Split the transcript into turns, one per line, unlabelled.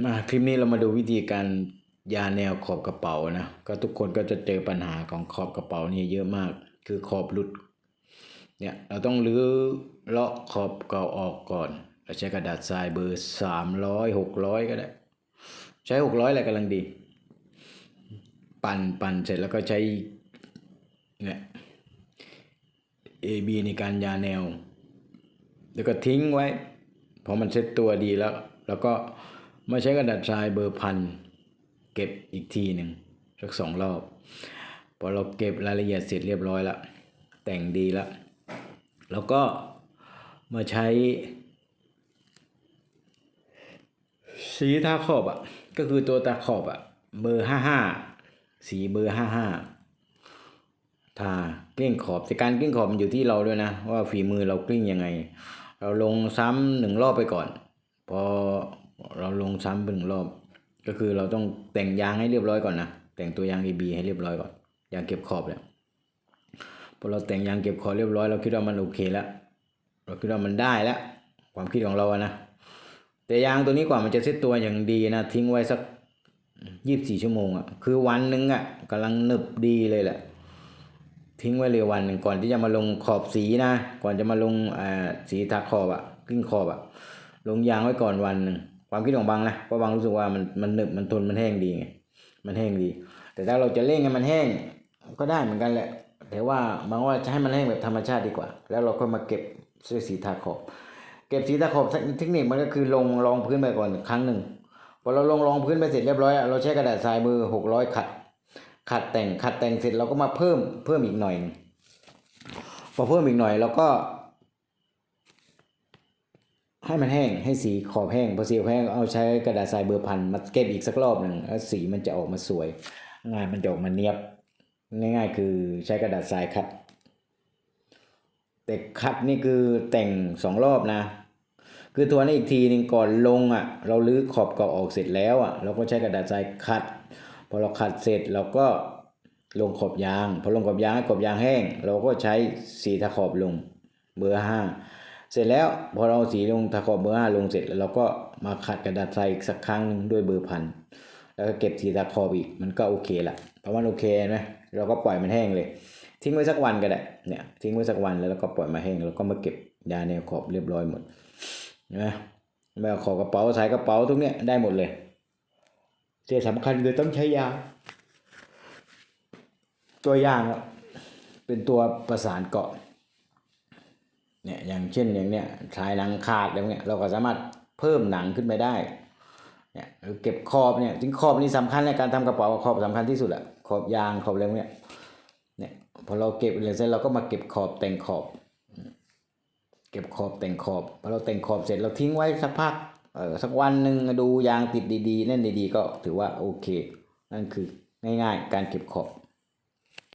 มาคลิปนี้เรามาดูวิธีการยาแนวขอบกระเป๋านะก็ทุกคนก็จะเจอปัญหาของขอบกระเป๋านี่เยอะมาก คือขอบหลุดเนี่ยเราต้องรื้อเลาะขอบเก่าออกก่อน เราใช้กระดาษทรายเบอร์สามร้อยหกร้อยก็ได้ ใช้หกร้อยอะไรกำลังดี ปั่นปั่นเสร็จแล้วก็ใช้เนี่ย AB ในการยาแนว แล้วก็ทิ้งไว้พอมันเซ็ตตัวดีแล้ว แล้วก็ มาใช้กระดาษทรายเบอร์พันเก็บอีกทีหนึ่งสักสองรอบ พอเราเก็บรายละเอียดเสร็จเรียบร้อยแล้วแต่งดีแล้วแล้วก็มาใช้ สีทาขอบอะ ก็คือตัวตาขอบอะ เบอร์ห้าห้าสีเบอร์ห้าห้าทาเกลี้ยงขอบแต่การเกลี้ยงขอบมันอยู่ที่เราด้วยนะ ว่าฝีมือเรากลิ้งยังไง เราลงซ้ำหนึ่งรอบไปก่อน พอ เราลงซ้ำเป็นหนึ่งรอบ ก็คือเราต้องแต่งยางให้เรียบร้อยก่อนนะ แต่งตัวยาง AB ให้เรียบร้อยก่อน ยางเก็บขอบแล้วพอเราแต่งยางเก็บขอบเรียบร้อยเราคิดว่ามันโอเคแล้ว เราคิดว่ามันได้แล้ว ความคิดของเราอะนะ แต่ยางตัวนี้กว่ามันจะเซ็ตตัวอย่างดีนะทิ้งไว้สักยี่สิบสี่ชั่วโมงอะ่ะคือวันหนึ่งอะ่ะกำลังหนึบดีเลยแหละ ทิ้งไว้เลยวันหนึ่งก่อนที่จะมาลงขอบสีนะ ก่อนจะมาลงอ่าสีทาขอบอะ่ะกลิ้งขอบอะลงยางไว้ก่อนวันหนึ่ง ความคิดของบางนะเพราะบางรู้สึกว่ามันมันหนึบมันทนมันแห้งดีไงมันแห้งดี แต่ถ้าเราจะเร่งให้มันแห้งก็ได้เหมือนกันแหละ แต่ว่าบางว่าจะให้มันแห้งแบบธรรมชาติดีกว่า แล้วเราก็มาเก็บด้วยสีทาขอบ เก็บสีตะขอบเทคนิคมันก็คือลงรองพื้นไปก่อนครั้งหนึ่งพอเราลงรองพื้นไปเสร็จเรียบร้อยอะเราใช้กระดาษทรายมือหกร้อยขัด ขัดแต่งขัดแต่งเสร็จเราก็มาเพิ่มเพิ่มอีกหน่อยพอเพิ่มอีกหน่อยเราก็ ให้มันแห้งให้สีขอบแห้งพอสีแห้งเอาใช้กระดาษทรายเบอร์พันมาเก็บอีกสักรอบหนึ่งแล้วสีมันจะออกมาสวย งานมันจะออกมาเนียบ ง่ายๆ คือใช้กระดาษทรายขัด แต่คัดนี่คือแต่งสองรอบนะ คือตัวนอีกทีหนึ่งก่อนลงอะ เราลื้อขอบเก่าออกเสร็จแล้วอะ เราก็ใช้กระดาษทรายขัด พอเราขัดเสร็จเราก็ลงขอบยาง พอลงขอบยางให้ขอบยางแห้ง เราก็ใช้สีทาขอบลงเบอร์ห้า เสร็จแล้วพอเราสีลงทาขอบเบอร์ห้าลงเสร็จแล้วเราก็มาขัดกระดาษทรายอีกสักครั้งหนึ่งด้วยเบอร์พันแล้วก็เก็บสีทาขอบอีกมันก็โอเคละเพราะมันโอเคไหมเราก็ปล่อยมันแห้งเลย ทิ้งไว้สักวันก็ได้เนี่ยทิ้งไว้สักวันแล้วเราก็ปล่อยมาแห้งแล้วก็มาเก็บยาแนวขอบเรียบร้อยหมดนะไม่เอาขอบกระเป๋าใส่กระเป๋าทุกเนี้ยได้หมดเลยที่สำคัญคือต้องใช้ยา ตัวอย่างเป็นตัวประสานเกาะ เนี่ยอย่างเช่นอย่างเนี้ยชายหนังขาดอะไรเนี้ยเราก็สามารถเพิ่มหนังขึ้นไปได้เนี่ยหรือเก็บขอบเนี่ยจริงขอบนี่สำคัญในการทำกระเป๋าขอบสำคัญที่สุดอะขอบยางขอบอะไรพวกเนี้ยเนี่ยพอเราเก็บเหรียเสร็จเราก็มาเก็บขอบแต่งขอบ เก็บขอบแต่งขอบพอเราแต่งขอบเสร็จเราทิ้งไว้สักพักเออสักวันหนึ่งดูยางติดดีๆแน่นดีๆ ก็ถือว่าโอเค นั่นคือง่ายๆ การเก็บขอบ